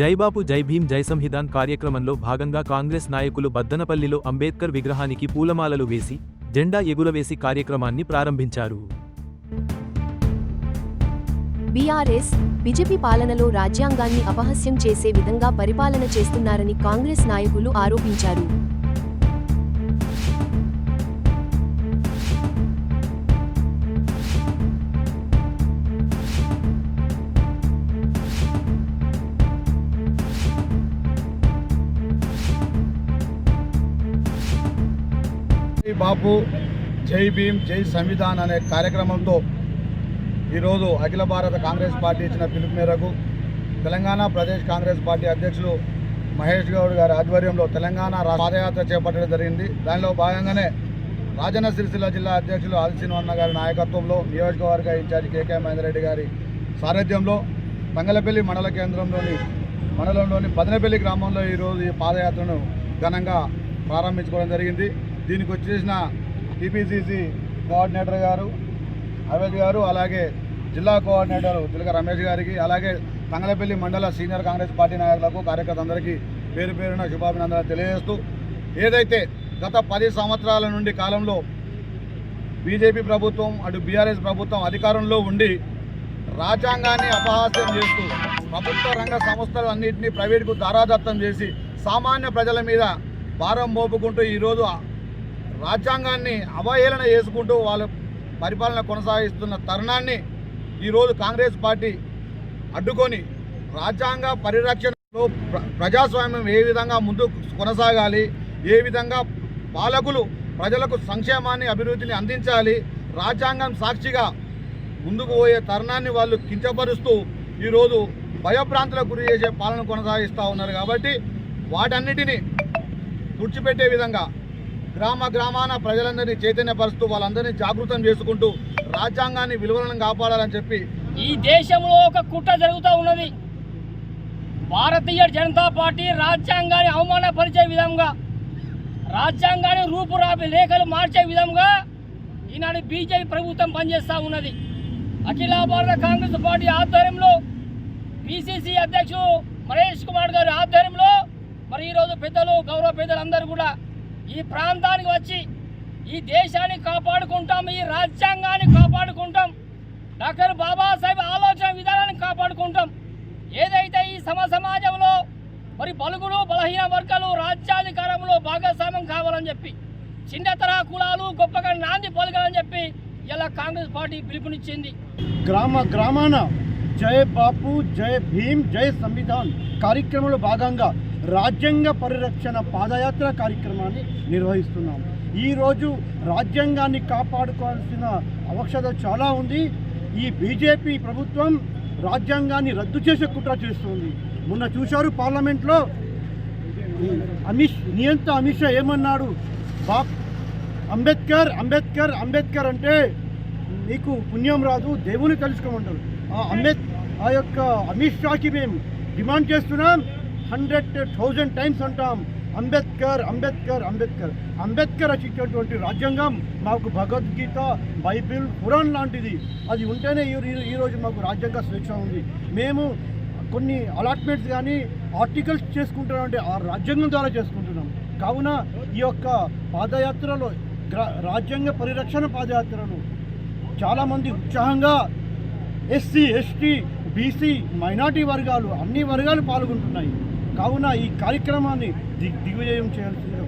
జైబాపు జై భీం జై సంవిధాన్ కార్యక్రమంలో భాగంగా కాంగ్రెస్ నాయకులు బద్దనపల్లిలో అంబేద్కర్ విగ్రహానికి పూలమాలలు వేసి జెండా ఎగురవేసి కార్యక్రమాన్ని ప్రారంభించారు. బీఆర్ఎస్ బీజేపీ పాలనలో రాజ్యాంగాన్ని అపహాస్యం చేసే విధంగా పరిపాలన చేస్తున్నారని కాంగ్రెస్ నాయకులు ఆరోపించారు. బాపు జై భీమ్ జై సంవిధాన్ అనే కార్యక్రమంతో ఈరోజు అఖిల భారత కాంగ్రెస్ పార్టీ ఇచ్చిన పిలుపు మేరకు తెలంగాణ ప్రదేశ్ కాంగ్రెస్ పార్టీ అధ్యక్షులు మహేష్ గౌడ్ గారి ఆధ్వర్యంలో తెలంగాణ పాదయాత్ర చేపట్టడం జరిగింది. దానిలో భాగంగానే రాజన్న సిరిసిల్ల జిల్లా అధ్యక్షులు ఆదిశీనవన్న గారి నాయకత్వంలో నియోజకవర్గ ఇన్ఛార్జి కేకే మహేందరెడ్డి గారి సారథ్యంలో తంగలపల్లి మండల కేంద్రంలోని మండలంలోని బదనపల్లి గ్రామంలో ఈరోజు ఈ పాదయాత్రను ఘనంగా ప్రారంభించుకోవడం జరిగింది. దీనికి వచ్చేసిన టీపీసీసీ కోఆర్డినేటర్ గారు అవేద్ గారు అలాగే జిల్లా కోఆర్డినేటర్ తిలక రమేష్ గారికి అలాగే తంగలపల్లి మండల సీనియర్ కాంగ్రెస్ పార్టీ నాయకులకు కార్యకర్తలందరికీ పేరు పేరున శుభాభినందనలు తెలియజేస్తూ ఏదైతే గత పది సంవత్సరాల నుండి కాలంలో బీజేపీ ప్రభుత్వం అటు బీఆర్ఎస్ ప్రభుత్వం అధికారంలో ఉండి రాజ్యాంగాన్ని అపహాస్యం చేస్తూ ప్రభుత్వ రంగ సంస్థలు అన్నింటినీ ప్రైవేటుకు దారాదత్తం చేసి సామాన్య ప్రజల మీద భారం మోపుకుంటూ ఈరోజు రాజ్యాంగాన్ని అవహేళన చేసుకుంటూ వాళ్ళ పరిపాలన కొనసాగిస్తున్న తరుణాన్ని ఈరోజు కాంగ్రెస్ పార్టీ అడ్డుకొని రాజ్యాంగ పరిరక్షణలో ప్ర- ప్రజాస్వామ్యం ఏ విధంగా ముందు కొనసాగాలి ఏ విధంగా పాలకులు ప్రజలకు సంక్షేమాన్ని అభివృద్ధిని అందించాలి రాజ్యాంగం సాక్షిగా ముందుకు పోయే తరుణాన్ని వాళ్ళు కించపరుస్తూ ఈరోజు భయభ్రాంతులకు గురి చేసే పాలన కొనసాగిస్తూ ఉన్నారు కాబట్టి వాటన్నిటిని తుడిచిపెట్టే విధంగా గ్రామ గ్రామాన ప్రజలందరినీ చైతన్యపరుస్తూ వాళ్ళందరినీ జాగృతం చేసుకుంటూ రాజ్యాంగాన్ని విలువలను కాపాడాలని చెప్పి ఈ దేశంలో ఒక కుట్ర జరుగుతూ ఉన్నది. భారతీయ జనతా పార్టీ రాజ్యాంగాన్ని అవమానపరిచే విధంగా రాజ్యాంగాన్ని రూపురాపి లేఖలు మార్చే విధంగా ఈనాడు బీజేపీ ప్రభుత్వం పనిచేస్తూ ఉన్నది. అఖిల భారత కాంగ్రెస్ పార్టీ ఆధ్వర్యంలో పిసిసి అధ్యక్షుడు మహేష్ కుమార్ గారి ఆధ్వర్యంలో మరి ఈరోజు పెద్దలు గౌరవ పెద్దలందరూ కూడా ఈ ప్రాంతానికి వచ్చి ఈ దేశాన్ని కాపాడుకుంటాం ఈ రాజ్యాంగాన్ని కాపాడుకుంటాం. డాక్టర్ బాబాసాహెబ్ ఆలోచన విధానాన్ని కాపాడుకుంటాం. ఏదైతే ఈ సమ సమాజంలో మరి బలుగులు బలహీన వర్గాలు రాజ్యాధికారంలో భాగస్వామ్యం కావాలని చెప్పి చిన్నతర కులాలు గొప్పగా నాంది పలకాలని చెప్పి ఇలా కాంగ్రెస్ పార్టీ పిలుపునిచ్చింది. గ్రామ గ్రామాన జై బాపు జై భీమ్ జై సంవిధాన్ కార్యక్రమంలో భాగంగా రాజ్యాంగ పరిరక్షణ పాదయాత్ర కార్యక్రమాన్ని నిర్వహిస్తున్నాం ఈరోజు రాజ్యాంగాన్ని కాపాడుకోవాల్సిన అవసరం చాలా ఉంది. ఈ బీజేపీ ప్రభుత్వం రాజ్యాంగాన్ని రద్దు చేసే కుట్ర చేస్తుంది. మొన్న చూశారు పార్లమెంట్లో? ఈ అమిత్ నియంత అమిత్ షా ఏమన్నాడు? బాప్ అంబేద్కర్ అంబేద్కర్ అంబేద్కర్ అంటే నీకు పుణ్యం రాదు దేవుని తెలుసుకోమంటారు. ఆ అంబేద్ ఆ యొక్క అమిత్ షాకి మేము డిమాండ్ చేస్తున్నాం. హండ్రెడ్ థౌజండ్ టైమ్స్ అంటాం. అంబేద్కర్ అంబేద్కర్ అంబేద్కర్. అంబేద్కర్ రచించినటువంటి రాజ్యాంగం మాకు భగవద్గీత బైబిల్ ఖురాన్ లాంటిది. అది ఉంటేనే ఈ ఈరోజు మాకు రాజ్యాంగ స్వేచ్ఛ ఉంది. మేము కొన్ని అలాట్మెంట్స్ కానీ ఆర్టికల్స్ చేసుకుంటున్నామంటే ఆ రాజ్యాంగం ద్వారా చేసుకుంటున్నాం. కావున ఈ యొక్క పాదయాత్రలో గ్రా- రాజ్యాంగ పరిరక్షణ పాదయాత్రలు చాలామంది ఉత్సాహంగా ఎస్సీ ఎస్టీ బీసీ మైనార్టీ వర్గాలు అన్ని వర్గాలు పాల్గొంటున్నాయి. కావున ఈ కార్యక్రమాన్ని దిగ్ దిగ్విజయం చేయాల్సిందిగా